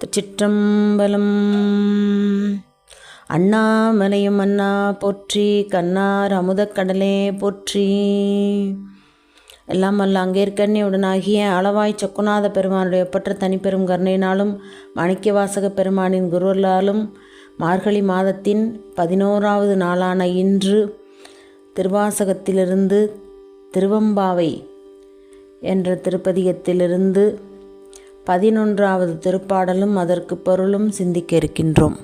திருச்சிற்றம்பலம் அண்ணாமலையும் அண்ணா போற்றி கண்ணார் அமுதக்கடலே போற்றி. எல்லாம் அல்ல அங்கேற்கண்ணியுடனாகிய அளவாய் சொக்குநாத பெருமானுடைய ஒப்பற்ற தனிப்பெரும் கருணையினாலும் மாணிக்கவாசக பெருமானின் குருவர்களாலும் மார்கழி மாதத்தின் பதினோராவது நாளான இன்று திருவாசகத்திலிருந்து திருவம்பாவை என்ற திருப்பதிகத்திலிருந்து பதினொன்றாவது திருப்பாடலும் அதற்கு பொருளும் சிந்திக்க இருக்கின்றோம்.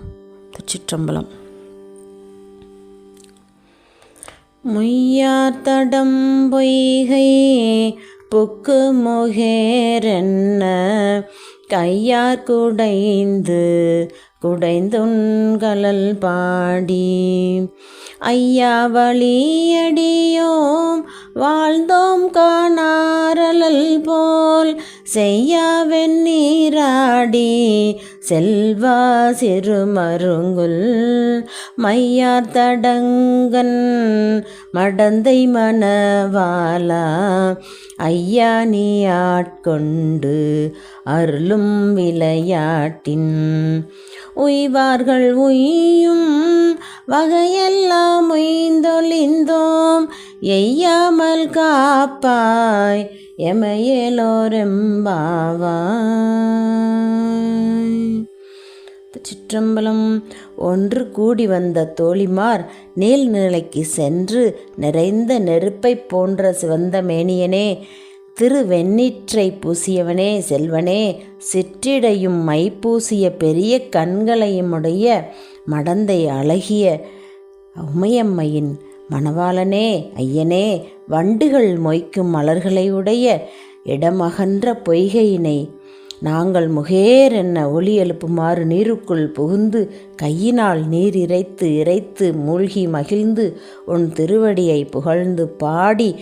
திருச்சிற்றம்பலம். முய்யாத்தடம் பொய்கை புக்கு முகேரென்ன கையார் குடைந்து குடைந்துண்கலல் பாடி. ஐயா வழியடியோம் வாழ்ந்தோம் காணாரலல் போல் செய்யாவென் நீராடி. செல்வா சிறுமருங்குல் மையார் தடங்கன் மடந்தை மணவாலா ஐயா நீ ஆட்கொண்டு அருளும் விளையாட்டின் உய்வார்கள் உய்யும் வகையெல்லாம் உய்ந்தொழிந்தோம். எய்யாமல் காப்பாய் எமையலோரெம்பாவாய். சிற்றம்பலம் ஒன்று கூடி வந்த தோழிமார் நீல்நிலைக்கு சென்று நிறைந்த நெருப்பைப் போன்ற சிவந்த மேனியனே திருவெண்ணீற்றை பூசியவனே செல்வனே சிற்றிடையும் மை பூசிய பெரிய கண்களையுமுடைய மடந்தை அழகிய உமையம்மையின் மணவாளனே ஐயனே வண்டுகள் மொய்க்கும் மலர்களை உடைய இடமகன்ற பொய்கையினை நாங்கள் முகேர் என்ன ஒளி எழுப்புமாறு நீருக்குள் புகுந்து கையினால் நீர் இறைத்து இறைத்து மூழ்கி மகிழ்ந்து உன் திருவடியை புகழ்ந்து பாடி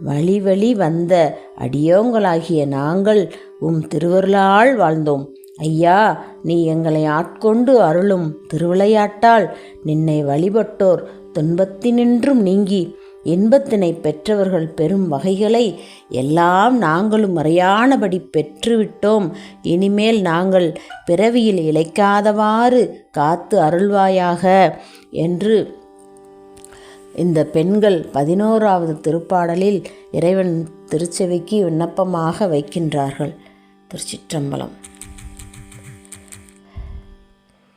வழி வழி வந்த அடியோங்களாகிய நாங்கள் உம் திருவருளால் வாழ்ந்தோம். ஐயா நீ எங்களை ஆட்கொண்டு அருளும் திருவிளையாட்டால் நின்னை வழிபட்டோர் துன்பத்தினின்றும் நீங்கி இன்பத்தினை பெற்றவர்கள் பெறும் வகைகளை எல்லாம் நாங்களும் மறையானபடி பெற்றுவிட்டோம். இனிமேல் நாங்கள் பிறவியில் இழைக்காதவாறு காத்து அருள்வாயாக என்று இந்த பெண்கள் பதினோராவது திருப்பாடலில் இறைவன் திருச்செவிக்கு விண்ணப்பமாக வைக்கின்றார்கள். திருச்சிற்றம்பலம்.